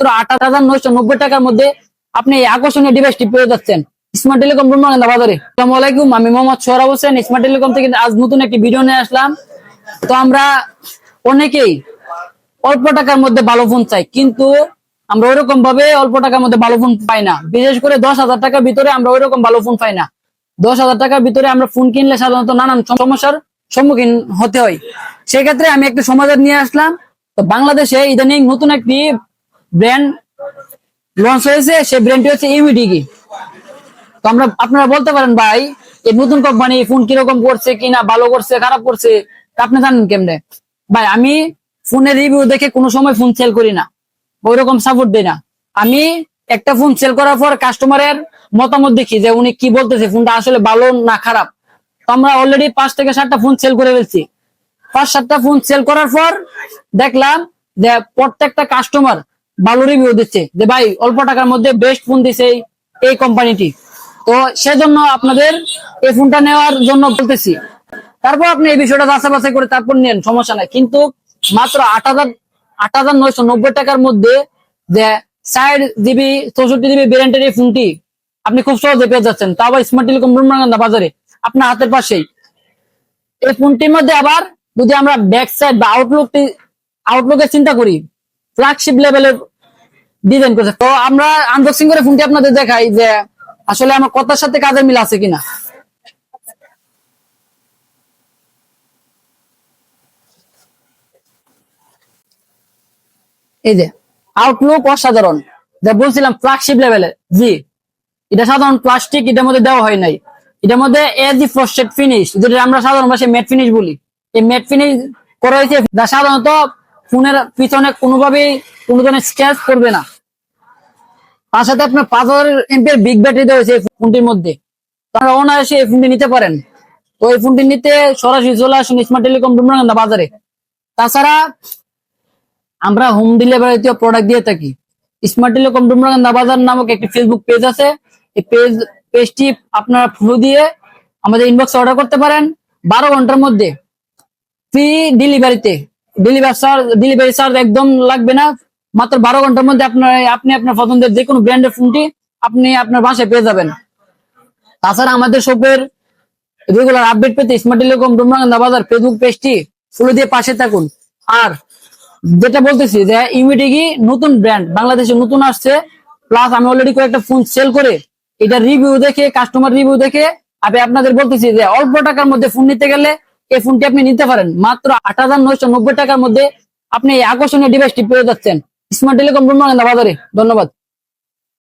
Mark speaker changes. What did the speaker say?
Speaker 1: মাত্র আট হাজার নয়শো নব্বই টাকার মধ্যে আপনি এই আকর্ষণীয় ডিভাইসটি পেয়ে যাচ্ছেন। স্মার্ট টেলিকম ব্রহ্মানন্দা বাজারে। আসসালামু আলাইকুম, আমি মোহাম্মদ সোহরাব হোসেন। স্মার্ট টেলিকম থেকে আজ নতুন একটি ভিডিও নিয়ে আসলাম। তো আমরা অনেকেই অল্প টাকার মধ্যে ভালো ফোন চাই, কিন্তু আমরা ওইরকম ভাবে অল্প টাকার মধ্যে ভালো ফোন পাই না। বিশেষ করে দশ হাজার টাকার ভিতরে আমরা ওইরকম ভালো ফোন পাই না। দশ হাজার টাকার ভিতরে আমরা ফোন কিনলে সাধারণত নানান সমস্যার সম্মুখীন হতে হয়। সেক্ষেত্রে আমি একটু সমাধান নিয়ে আসলাম। তো বাংলাদেশে ইদানিং নতুন একটি ব্র্যান্ড লঞ্চ হয়েছে সেই ব্র্যান্ডটি হচ্ছে ইউমিডিগি তো আমরা, আপনারা বলতে পারেন, ভাই, এই নতুন কোম্পানি ফোন কীরকম করছে, কিনা, ভালো করছে, খারাপ করছে আপনি জানেন কেমনে? ভাই, আমি ফোনের রিভিউ দেখে কোনো সময় ফোন সেল করি না। ওইরকম সাপোর্ট দিই না। আমি একটা ফোন সেল করার পর কাস্টমারের মতামত দেখি যে উনি কি বলতেছে ফোনটা আসলে ভালো না খারাপ। তো আমরা অলরেডি পাঁচ থেকে সাতটা ফোন সেল করে ফেলছি। পাঁচ সাতটা ফোন সেল করার পর দেখলাম যে প্রত্যেকটা কাস্টমার ভালো রিভিউ দিচ্ছে। যে ভাই, অল্প টাকার মধ্যে বেস্ট ফোন দিছে এই- কোম্পানিটি তো সেজন্য আপনাদের এই ফোনটা নেওয়ার জন্য বলতেছি। তারপর আপনি এই বিষয়টা যাচাই বাছাই করে তারপর নেন, সমস্যা নাই। কিন্তু মাত্র আট হাজার আট হাজার নয়শো নব্বই টাকার মধ্যে যে ষাট জিবি চৌষট্টি জিবি ভ্যারিয়েন্টের এই ফোনটি আপনি খুব সহজে পেয়ে যাচ্ছেন। তা আবার স্মার্ট টেলিকম ব্রহ্মানন্দা বাজারে, আপনার হাতের পাশেই। এই ফোনটির মধ্যে আবার যদি আমরা ব্যাক সাইড বা আউটলুক আউটলুকের চিন্তা করি ফ্ল্যাগশিপ লেভেলের ডিজাইন করেছে। তো আমরা আনবক্সিং করে ফোনটি আপনাদের দেখাই যে আসলে আমার কথার সাথে কাজের মিল আছে কিনা। এই যে আউটলুক অসাধারণ। যা বলছিলাম ফ্ল্যাগশিপ লেভেলের জি, এটা সাধারণ প্লাস্টিক এটার মধ্যে দেওয়া হয় নাই। এটার মধ্যে এ দি ফ্রস্টেড ফিনিশ যেটা আমরা সাধারণ ভাষায় ম্যাট ফিনিশ বলি। এই ম্যাট ফিনিশ করা হয়েছে যা সাধারণত ফোনের পিছনে কোনোভাবেই কোনো ধরনের স্ক্র্যাচ করবে না। তার সাথে আপনার পাঁচ হাজার এমপির বিগ ব্যাটারি হয়েছে এই ফোনটির মধ্যে। তারা অনায়াসে এই ফোনটি নিতে পারেন। তো এই ফোনটি নিতে সরাসরি চলে আসুন স্মার্ট টেলিকম ডুমরাঙ্গা বাজারে। তাছাড়া আমরা হোম ডেলিভারিতেও প্রোডাক্ট দিয়ে থাকি। স্মার্ট টেলিকম ডুমরাঙ্গা বাজার নামক একটি ফেসবুক পেজ আছে। এই পেজ পেজটি আপনারা ফলো দিয়ে আমাদের ইনবক্সে অর্ডার করতে পারেন। বারো ঘণ্টার মধ্যে ফ্রি ডেলিভারিতে ডেলিভারি চার্জ ডেলিভারি চার্জ একদম লাগবে না। মাত্র বারো ঘণ্টার মধ্যে আপনার, আপনি আপনার পছন্দের যে কোনো ব্র্যান্ডের ফোনটি আপনি আপনার বাসায় পেয়ে যাবেন। তাছাড়া আমাদের শপের রেগুলার আপডেট পেতে smart telecom Dumranga Bazar Facebook পেজটি ফলো দিয়ে পাশে থাকুন। আর যেটা বলতেছি যে ইমিডিগি নতুন ব্র্যান্ড বাংলাদেশে নতুন আসছে। প্লাস আমি অলরেডি কয়েকটা ফোন সেল করে এটা রিভিউ দেখে কাস্টমার রিভিউ দেখে, আমি আপনাদের বলতেছি যে অল্প টাকার মধ্যে ফোন নিতে গেলে এই ফোনটি আপনি নিতে পারেন। মাত্র আট হাজার নয়শো নব্বই টাকার মধ্যে আপনি এই আকর্ষণীয় ডিভাইসটি পেয়ে যাচ্ছেন। স্মার্ট টেলিকম বাজারে ধন্যবাদ।